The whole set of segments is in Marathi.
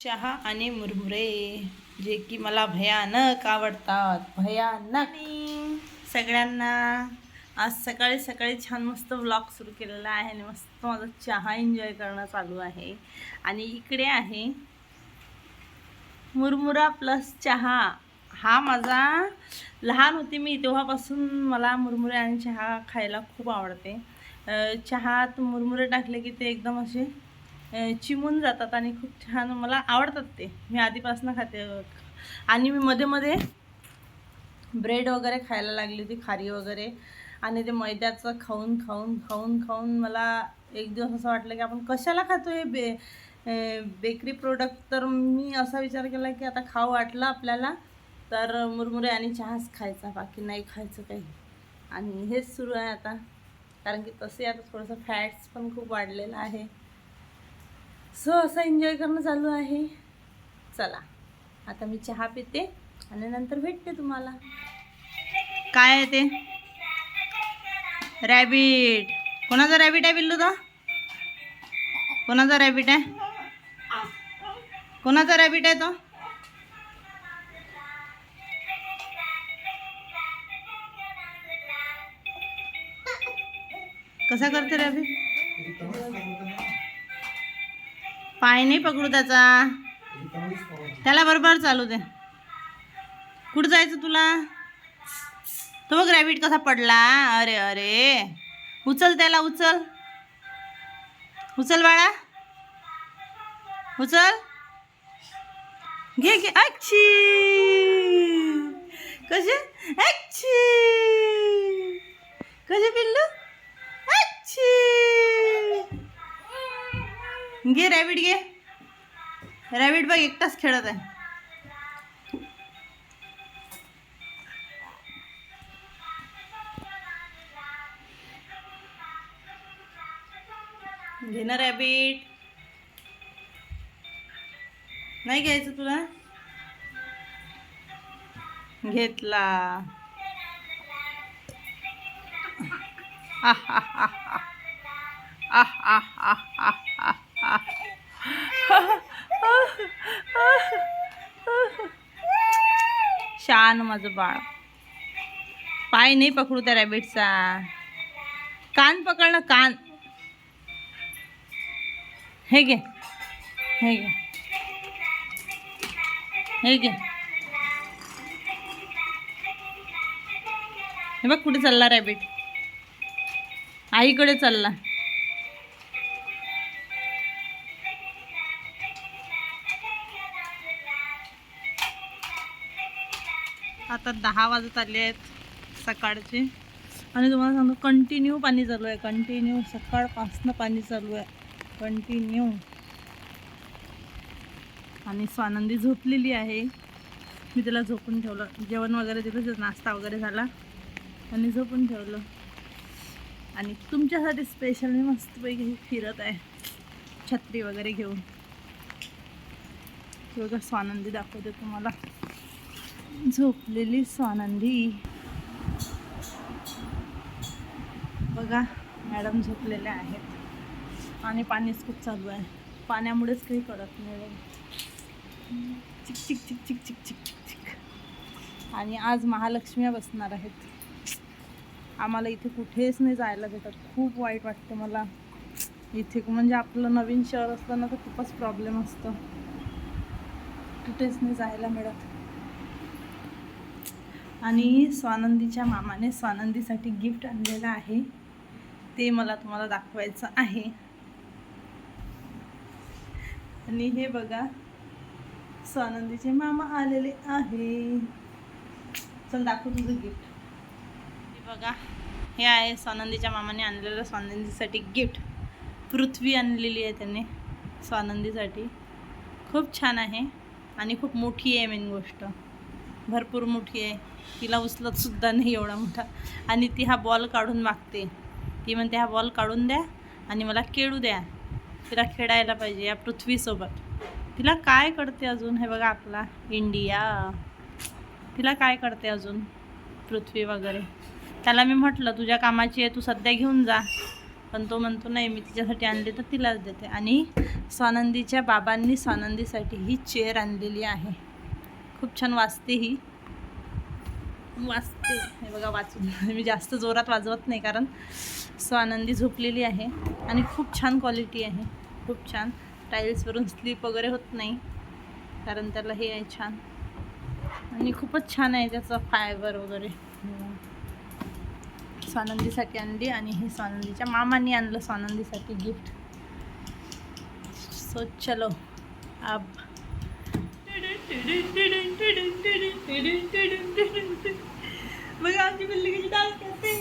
चहा आणि मुरमुरे जे की मला भयानक आवडतात. भयानक. सगळ्यांना आज सकाळी सकाळी छान मस्त व्लॉग सुरू केलेला आहे आणि मस्त माझा चहा एन्जॉय करणं चालू आहे. आणि इकडे आहे मुरमुरा प्लस चहा. हा माझा लहान होते मी तेव्हापासून मला मुरमुरे आणि चहा खायला खूप आवडते. चहात मुरमुरे टाकले की ते एकदम असे चिमून जातात आणि खूप छान मला आवडतात ते. मी आधीपासून खाते. आणि मी मध्ये मध्ये ब्रेड वगैरे खायला लागली होती खारी वगैरे. आणि ते मैद्याचं खाऊन खाऊन खाऊन खाऊन मला एक दिवस असं वाटलं की आपण कशाला खातो हे बे बेकरी प्रोडक्ट तर मी असा विचार केला की आता खाऊ वाटलं आपल्याला तर मुरमुरे आणि चहाच खायचा बाकी नाही खायचं काही. आणि हेच सुरू आहे आता. कारण की तसे आता थोडंसं फॅट्स पण खूप वाढलेलं आहे. सो असं एन्जॉय करणं चालू आहे. चला आता मी चहा पिते आणि नंतर भेटते तुम्हाला. काय आहे ते? रॅबिट कोणाचा रॅबिट आहे बिल्लू तो? कोणाचा रॅबिट आहे? कोणाचा रॅबिट आहे तो? कसा करते रॅबिट पाय नाही पकडू त्याचा. त्याला बरोबर चालू दे. कुठं जायचं तुला? तो बघ रॅबिट कसा पडला. अरे अरे. उचल त्याला उचल. उचल बाळा. उचल. घे घे. अच्छी. कसे अच्छी. कसे पिल्लू? घे रॅबिट घे. रॅबिट बघ एकटाच खेळत आहे. घे ना रॅबिट. नाही घ्यायचं तुला? घेतला. आह आह आह आह शान माझं बाळ. पाय नाही पकडू त्या रॅबिटचा कान पकडणं कान. हे घे. हे घे. हे घे. हे बघ कुठे चालला रॅबिट आईकडे चालला. आता दहा वाजत आले आहेत सकाळचे. आणि तुम्हाला सांगतो कंटिन्यू पाणी चालू आहे कंटिन्यू सकाळपासनं पाणी चालू आहे. कंटिन्यू आणि स्वानंदी झोपलेली आहे. मी तिला झोपून ठेवलं. जेवण वगैरे दिलं नाश्ता वगैरे झाला. आणि झोपून ठेवलं. आणि तुमच्यासाठी स्पेशल मी मस्तपैकी फिरत आहे. छत्री वगैरे घेऊन. स्वानंदी दाखवते तुम्हाला. झोपलेली स्वानंदी. बघा मॅडम झोपलेल्या आहेत. आणि पाणीच खूप चालू आहे. पाण्यामुळेच काही कळत नाही. चिक चिक चिक चिक चिक चिक चिक. चिक आणि आज महालक्ष्म्या बसणार आहेत. आम्हाला इथे कुठेच नाही जायला भेटत. खूप वाईट वाटतं मला. इथे म्हणजे आपलं नवीन शहर असलं ना तर खूपच प्रॉब्लेम असतो. कुठेच नाही जायला मिळत. आणि स्वानंदीच्या मामाने स्वानंदीसाठी गिफ्ट आणलेलं आहे. ते मला तुम्हाला दाखवायचं आहे. आणि हे बघा स्वानंदीचे मामा आलेले आहे. चल दाखव तुझं गिफ्ट. हे बघा हे आहे स्वानंदीच्या मामाने आणलेलं स्वानंदीसाठी गिफ्ट. पृथ्वी आणलेली आहे त्याने स्वानंदीसाठी. खूप छान आहे आणि खूप मोठी आहे मेन गोष्ट. भरपूर मोठी आहे. तिला उचलत सुद्धा नाही एवढा मोठा. आणि ती हा बॉल काढून मागते. ती म्हणते हा बॉल काढून द्या आणि मला खेळू द्या. तिला खेळायला पाहिजे या पृथ्वीसोबत. तिला काय कळते अजून? हे बघा आपला इंडिया तिला काय कळते अजून? पृथ्वी वगैरे. त्याला मी म्हटलं तुझ्या कामाची आहे तू सध्या घेऊन जा. पण तो म्हणतो नाही मी तिच्यासाठी आणली तर तिलाच देते. आणि स्वानंदीच्या बाबांनी स्वानंदीसाठी ही चेअर आणलेली आहे. खूप छान वाजते ही. वाचते. हे बघा वाचून. मी जास्त जोरात वाजवत नाही कारण स्वानंदी झोपलेली आहे. आणि खूप छान क्वालिटी आहे. खूप छान. टाईल्सवरून स्लीप वगैरे होत नाही कारण त्याला हे आहे छान. आणि खूपच छान आहे त्याचं फायबर वगैरे. स्वानंदीसाठी आणली आणि हे स्वानंदीच्या मामाने आणलं स्वानंदीसाठी गिफ्ट सो चलो अब बघा आमची बिल्ली कशी डान्स करते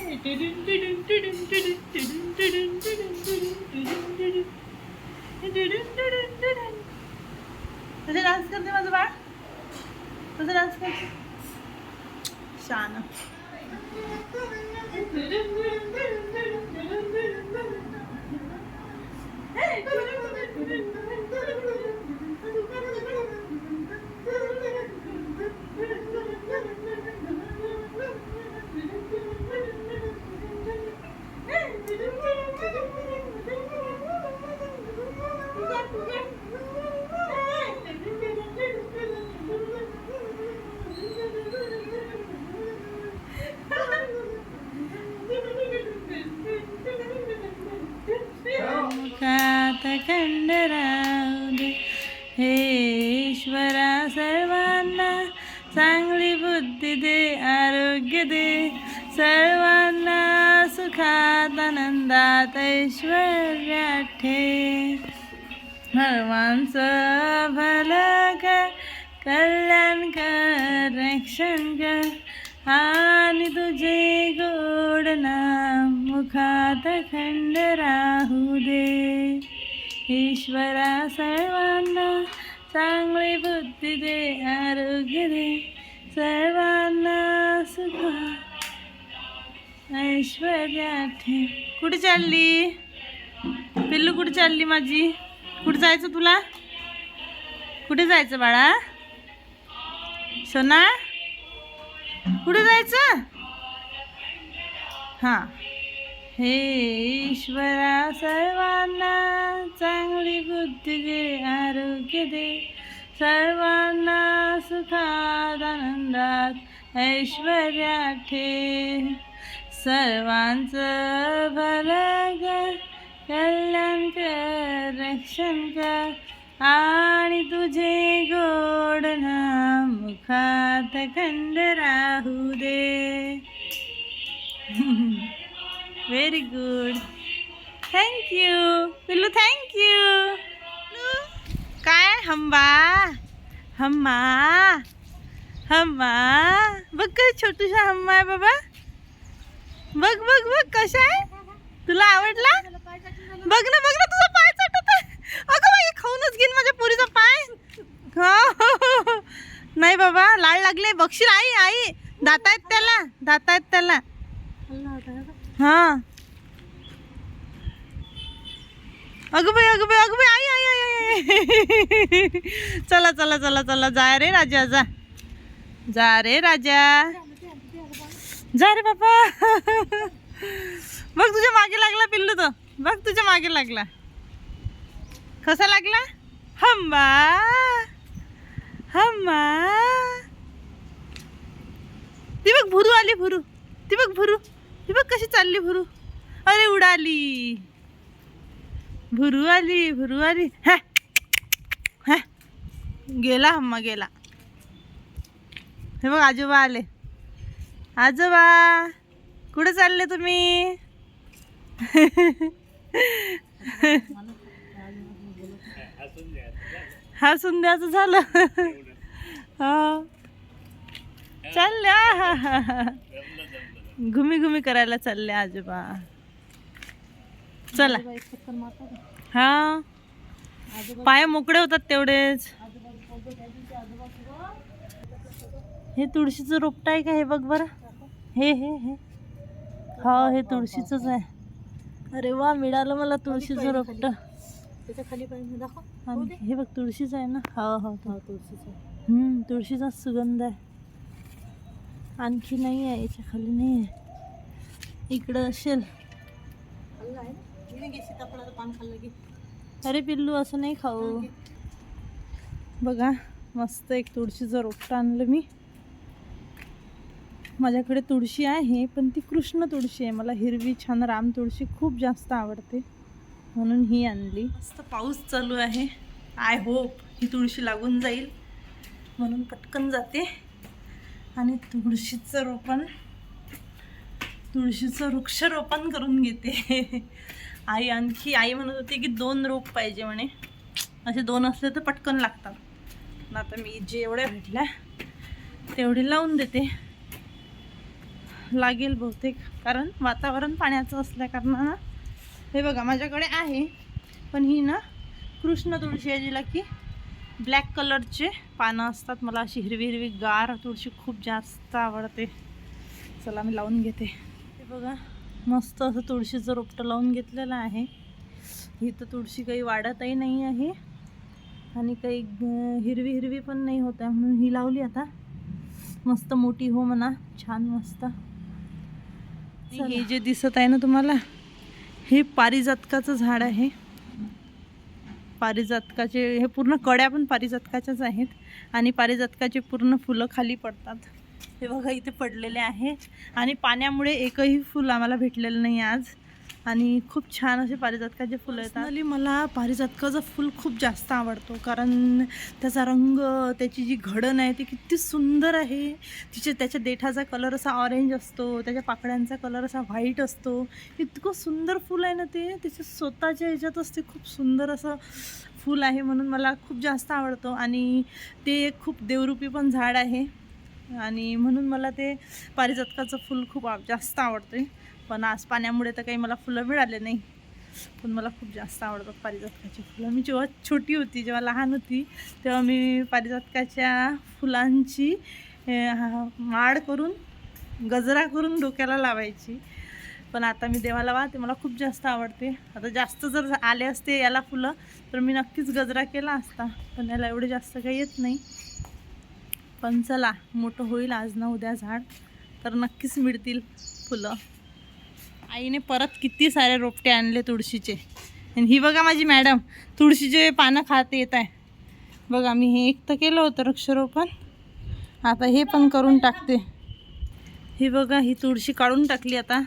कसे डान्स करते माझं बाळ कसं डान्स सर्वांचं भलं कर कल्याण कर रक्षण कर आणि तुझे गोड नाम मुखात खंड राहू दे. ईश्वरा सर्वांना चांगली बुद्धी दे आरोग्य दे. सर्वांना सुख ऐश्वर्या ठे कुठे चालली? पिल्लू कुठे चालली माझी? कुठे जायचं तुला? कुठे जायचं बाळा? सोना? कुठे जायचं? हां. हे ईश्वरा सर्वांना चांगली बुद्धी दे आरोग्य दे. सर्वांना सुखात आनंदात ऐश्वर्या ठे. सर्वांचं भलं कल्याण कर. रक्षण आणि तुझे गोड नाम मुखात खंड राहू दे. व्हेरी गुड थँक्यू पिल्लू थँक्यू काय हंबा हम्मा? हम्मा? बघ छोटूशा छोटूसा हम्मा आहे बाबा. बघ बघ बघ कसा आहे तुला आवडला बघ ना बघ ना तुझा पाय चाटत आहे अगं बाई खाऊनच घेईन माझ्या पुरीचा पाय हो नाही बाबा लाळ लागले बघशील आई आई दात आहेत त्याला दात आहेत त्याला. हा. अगं बाई अगं बाई अगं बाई आई आई आई आई, चला चला चला चला जा रे राजा जा. जा रे राजा. जा रे बाबा. बघ तुझ्या मागे लागला पिल्लू तो. बघ तुझ्या मागे लागला. कसा लागला? हंबा हंबा ती बघ भुरू आली भुरू. ती बघ भुरू. ती बघ कशी चालली भुरू. अरे उडाली. भुरू आली भुरू आली. हा. गेला हम्मा गेला. हे बघ आजोबा आले. आजोबा कुठे चालले तुम्ही? हसून द्यायचं झालं. हा. चालले हा घुमी घुमी करायला चालले आजोबा. चला. हा. पाय मोकळे होतात तेवढेच. हे तुळशीचं रोपट आहे का हे बघ बरं? हे हे हे. हा हे तुळशीचंच आहे. अरे वा मिळालं मला तुळशीचं रोपट. खाली हे बघ तुळशीच आहे ना? हो हो हा. तुळशीचं हम्म तुळशीचाच सुगंध आहे. आणखी नाही आहे याच्या खाली नाही आहे. इकडं असेल. खाल्लं अरे पिल्लू असं नाही खाऊ. बघा मस्त एक तुळशीचं रोपटं आणलं मी. माझ्याकडे तुळशी आहे पण ती कृष्ण तुळशी आहे. मला हिरवी छान राम तुळशी खूप जास्त आवडते. म्हणून ही आणली. मस्त पाऊस चालू आहे. आय होप ही तुळशी लागून जाईल. म्हणून पटकन जाते. आणि तुळशीचं रोपण तुळशीचं वृक्षरोपण करून घेते. आई आणखी आई म्हणत होती की दोन रोप पाहिजे म्हणे. असे दोन असले तर पटकन लागतात. आता मी जेवढ्या भेटल्या तेवढी लावून देते. लागेल बहुतेक कारण वातावरण पाण्याचं असल्या कारणानं हे बघा माझ्याकडे आहे. पण ही ना कृष्ण तुळशी आहे जिला की ब्लॅक कलरचे पानं असतात. मला अशी हिरवी हिरवी गार तुळशी खूप जास्त आवडते. चला मी लावून घेते. हे बघा मस्त असं तुळशीचं रोपटं लावून घेतलेलं आहे. ही तर तुळशी काही वाढतही नाही आहे. आणि काही हिरवी हिरवी पण नाही होत आहे म्हणून ही लावली आता. मस्त मोठी हो म्हणा. छान मस्त. हे जे दिसत आहे ना तुम्हाला हे पारिजातकाचं झाड आहे. पारिजातकाचे हे पूर्ण कड्या पण पारिजातकाच्याच आहेत आणि पारिजातकाचे पूर्ण फुलं खाली पडतात. हे बघा इथे पडलेले आहे. आणि पाण्यामुळे एकही फुल आम्हाला भेटलेलं नाही आज. आणि खूप छान असे पारिजातकाचे फुलं येतात. मला पारिजातकाचं फुल खूप जास्त आवडतो. कारण त्याचा रंग त्याची जी घडण आहे ती किती सुंदर आहे. तिचे त्याच्या देठाचा कलर असा ऑरेंज असतो त्याच्या पाकळ्यांचा कलर असा व्हाईट असतो. इतकं सुंदर फुल आहे ना ते. त्याच्या स्वतःच्या ह्याच्यातच ते खूप सुंदर असं फूल आहे म्हणून मला खूप जास्त आवडतो. आणि ते एक खूप देवरूपी पण झाड आहे. आणि म्हणून मला ते पारिजातकाचं फूल खूप जास्त आवडते पण आज पाण्यामुळे तर काही मला फुलं मिळाले नाही. पण मला खूप जास्त आवडतात पारिजातकाची फुलं. मी जेव्हा छोटी होती जेव्हा लहान होती तेव्हा मी पारिजातकाच्या फुलांची माड माळ करून गजरा करून डोक्याला लावायची. पण आता मी देवाला वाहते मला खूप जास्त आवडते. आता जास्त जर आले असते याला फुलं तर मी नक्कीच गजरा केला असता. पण याला एवढे जास्त काही येत नाही. पण चला मोठं होईल आज ना उद्या झाड तर नक्कीच मिळतील फुलं. आईने परत किती सारे रोपटे आणले तुळशीचे. आणि ही बघा माझी मॅडम तुळशीचे पानं खात येत आहे. बघा मी हे एक तर केलं होतं वृक्षारोपण. आता हे पण करून टाकते. ही बघा ही तुळशी काढून टाकली आता.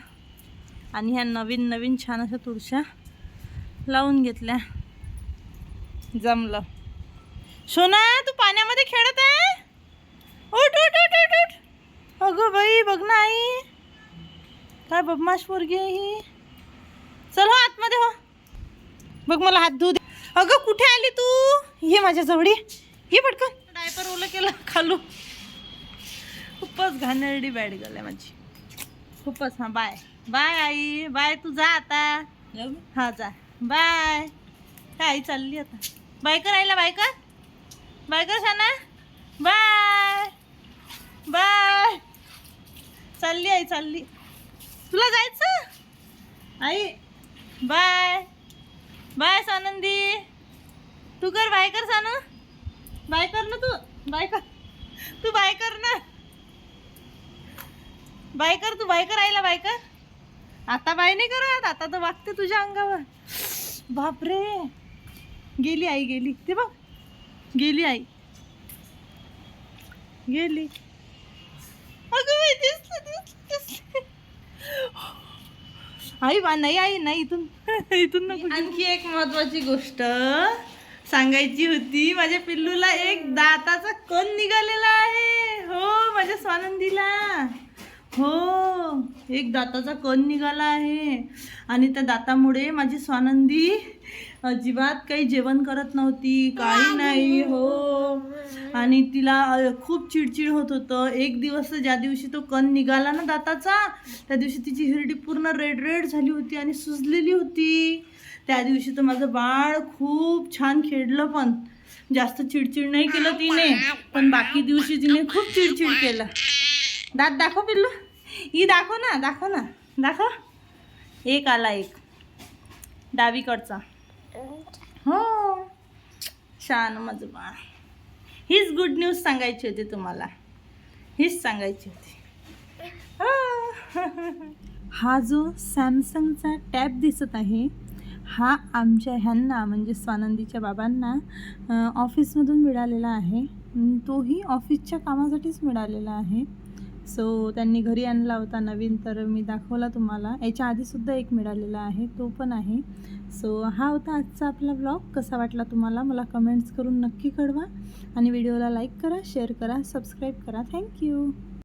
आणि ह्या नवीन नवीन छान अशा तुळशा लावून घेतल्या. जमलं. सोना तू पाण्यामध्ये खेळत आहे? उठ उठ उठ उठ उठ. अगं बाई बघ ना आई. काय बदमाश पोरगी आहे ही. चल हो आतमध्ये हो. बघ मला हात धुऊ दे. अगं कुठे आली तू? ये माझ्या जवळी. ये पटकन. डायपर ओलं केलं खालू. खूपच घाणेरडी बॅड गर्ल आहे माझी. खूपच हां बाय. बाय आई. बाय तू जा आता. हा जा. बाय. काय आई चालली आता? बाय कर आईला बाय कर बाय कर शाना? बाय. बाय. चालली आई चालली. तुला जायचं? आई बाय. बाय सानंदी. तू कर बाय कर सानू. बाय कर ना तू. बाय कर. तू बाय कर ना. बाय कर तू बाय कर आईला बाय कर. आता बाय नाही करत. आता तर वागते तुझ्या अंगावर. बापरे. गेली आई गेली. ते बघ. गेली आई. गेली. अगं दिसलं, दिसलं, दिसलं. आई बा नाही आई नाही इथून. इथून नको आणखी एक महत्वाची गोष्ट सांगायची होती. माझ्या पिल्लूला एक दाताचा कण निघालेला आहे? हो माझ्या स्वानंदीला. हो एक दाताचा कण निघाला आहे? आणि त्या दातामुळे माझी स्वानंदी अजिबात काही जेवण करत नव्हती काही नाही हो. आणि तिला खूप चिडचिड होत होतं. एक दिवस ज्या दिवशी तो कण निघाला ना दाताचा त्या दिवशी तिची हिरडी पूर्ण रेड रेड झाली होती आणि सुजलेली होती. त्या दिवशी तर माझं बाळ खूप छान खेळलं पण. जास्त चिडचिड नाही केलं तिने पण बाकी दिवशी तिने खूप चिडचिड केलं. दात दाखव पिल्लू. ही दाखव ना दाखव ना. दाखव. एक आला एक. डावीकडचा. हो. छान माझं बाळ. हीच गुड न्यूज सांगायची होती तुम्हाला. हीच सांगायची होती. हा. जो सॅमसंगचा टॅब दिसत आहे हा आमच्या ह्यांना म्हणजे स्वानंदीच्या बाबांना ऑफिसमधून मिळालेला आहे. तोही ऑफिसच्या कामासाठीच मिळालेला आहे. सो त्यांनी घरी आणला होता नवीन तर मी दाखवला तुम्हाला. याच्या आधीसुद्धा एक मिळालेला आहे तो पण आहे. सो हा होता आजचा आपला ब्लॉग कसा वाटला तुम्हाला? मला कमेंट्स करून नक्की कळवा. आणि व्हिडिओला लाईक करा शेअर करा सबस्क्राईब करा. थँक्यू